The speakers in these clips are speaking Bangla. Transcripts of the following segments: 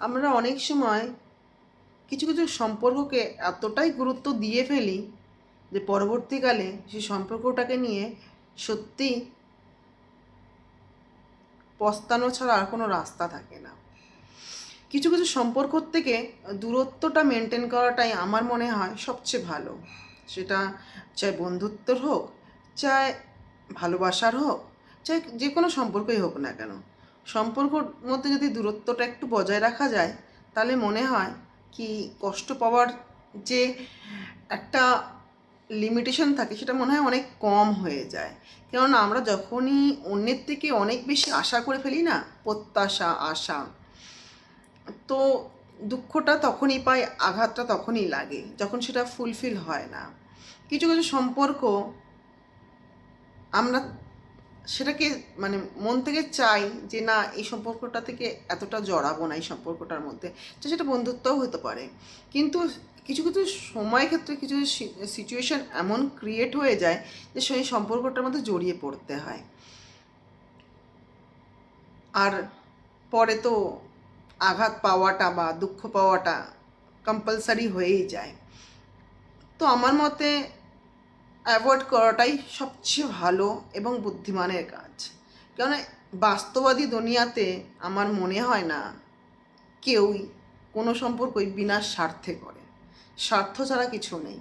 আমরা অনেক সময় কিছু কিছু সম্পর্ককে এতটাই গুরুত্ব দিয়ে ফেলি যে পরবর্তীকালে সেই সম্পর্কটাকে নিয়ে সত্যি পস্তানো ছাড়া আর কোনো রাস্তা থাকে না। কিছু কিছু সম্পর্ক থেকে দূরত্বটা মেনটেন করাটাই আমার মনে হয় সবচেয়ে ভালো। সেটা চাই বন্ধুত্বর হোক, চাই ভালোবাসার হোক, চাই যে কোনো সম্পর্কই হোক না কেন। সম্পর্কর মধ্যে যদি দূরত্বটা একটু বজায় রাখা যায়, তাহলে মনে হয় কি কষ্ট পাওয়ার যে একটা লিমিটেশন থাকে, সেটা মনে হয় অনেক কম হয়ে যায়। কেননা আমরা যখনই অন্যের থেকে অনেক বেশি আশা করে ফেলি না, প্রত্যাশা, আশা, তো দুঃখটা তখনই পাই, আঘাতটা তখনই লাগে, যখন সেটা ফুলফিল হয় না। কিছু কিছু সম্পর্ক আমরা সেটাকে মানে মন থেকে চাই যে না, এই সম্পর্কটা থেকে এতটা জড়াবো না, এই সম্পর্কটার মধ্যে, তো সেটা বন্ধুত্বও হতে পারে। কিন্তু কিছু কিছু সময় ক্ষেত্রে কিছু সিচুয়েশন এমন ক্রিয়েট হয়ে যায় যে সেই সম্পর্কটার মধ্যে জড়িয়ে পড়তে হয়। আর পরে তো আঘাত পাওয়াটা বা দুঃখ পাওয়াটা কম্পালসারি হয়েই যায়। তো আমার মতে অ্যাভয়েড করাটাই সবচেয়ে ভালো এবং বুদ্ধিমানের কাজ। কেন বাস্তবাদী দুনিয়াতে আমার মনে হয় না কেউই কোনো সম্পর্কই বিনা স্বার্থে করে। স্বার্থ ছাড়া কিছু নেই।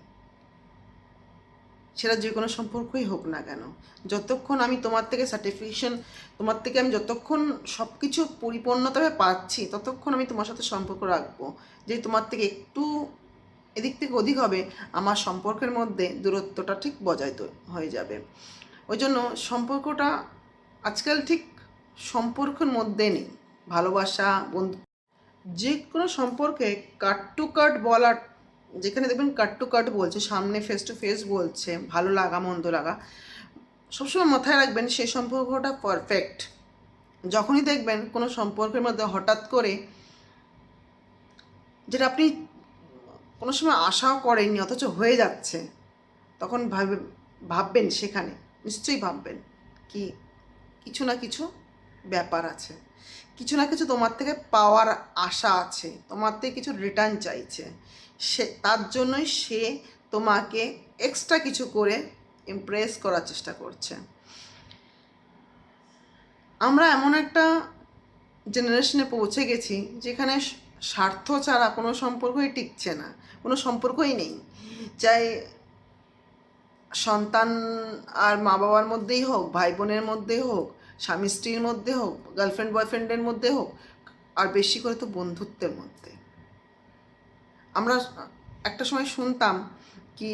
সেটা যে কোনো সম্পর্কই হোক না কেন। যতক্ষণ আমি তোমার থেকে সার্টিফিকেশন তোমার থেকে আমি যতক্ষণ সব কিছু পরিপূর্ণতাভাবে পাচ্ছি, ততক্ষণ আমি তোমার সাথে সম্পর্ক রাখব। যে তোমার থেকে একটু এদিক থেকে অধিক হবে, আমার সম্পর্কের মধ্যে দূরত্বটা ঠিক বজায় হয়ে যাবে। ওই জন্য সম্পর্কটা আজকাল ঠিক সম্পর্কের মধ্যে নেই। ভালোবাসা, বন্ধু, যে কোনো সম্পর্কে কাট টু কাট বলার, যেখানে দেখবেন কাট টু কাট বলছে, সামনে ফেস টু ফেস বলছে, ভালো লাগা, মন্দ লাগা, সবসময় মাথায় রাখবেন সেই সম্পর্কটা পারফেক্ট যখনই দেখবেন কোনো সম্পর্কের মধ্যে হঠাৎ করে, যেটা আপনি কোনো সময় আশাও করেননি, অথচ হয়ে যাচ্ছে। তখন ভাবে, ভাববেন সেখানে, নিশ্চয়ই ভাববেন কি, কিছু না কিছু ব্যাপার আছে। কিছু না কিছু তোমার থেকে পাওয়ার আশা আছে, তোমার থেকে কিছু রিটার্ন চাইছে। সে, তার জন্যই সে তোমাকে এক্সট্রা কিছু করে ইমপ্রেস করার চেষ্টা করছে। আমরা এমন একটা জেনারেশনে পৌঁছে গেছি, যেখানে স্বার্থ ছাড়া কোনো সম্পর্কই টিকছে না, কোনো সম্পর্কই নেই। চাই সন্তান আর মা বাবার মধ্যেই হোক ভাই বোনের মধ্যেই হোক, স্বামী স্ত্রীর মধ্যে হোক গার্লফ্রেন্ড বয়ফ্রেন্ডের মধ্যে হোক, আর বেশি করে তো বন্ধুত্বের মধ্যে। আমরা একটা সময় শুনতাম কি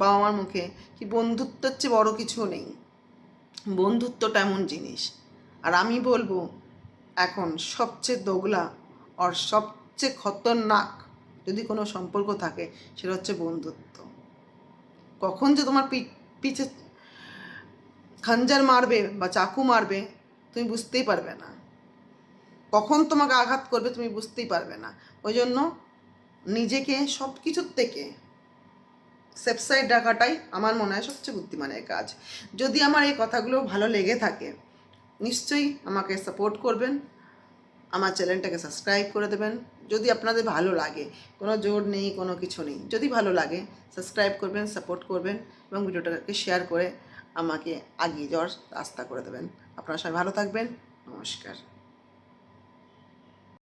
বাবা মার মুখে কি বন্ধুত্বের চেয়ে বড় কিছু নেই। বন্ধুত্বটা এমন জিনিস। আর আমি বলব, এখন সবচেয়ে দোগলা আর সবচেয়ে খতরনাক যদি কোনো সম্পর্ক থাকে, সেটা হচ্ছে বন্ধুত্ব। কখন যে তোমার পিছে খাঞ্জার মারবে বা চাকু মারবে, তুমি বুঝতেই পারবে না। কখন তোমাকে আঘাত করবে, তুমি বুঝতেই পারবে না। ওই জন্য নিজেকে সব কিছুর থেকে সেফ সাইড রাখাটাই আমার মনে হয় সবচেয়ে বুদ্ধিমানের কাজ। যদি আমার এই কথাগুলো ভালো লেগে থাকে, নিশ্চয়ই আমাকে সাপোর্ট করবেন। আমার চ্যানেলটাকে সাবস্ক্রাইব করে দেবেন। যদি আপনাদের ভালো লাগে, কোনো জোর নেই, কোনো কিছু নেই, যদি ভালো লাগে, সাবস্ক্রাইব করবেন, সাপোর্ট করবেন এবং ভিডিওটাকে শেয়ার করে আমাকে আগিয়ে যাওয়ার রাস্তা করে দেবেন। আপনারা সবাই ভালো থাকবেন। নমস্কার।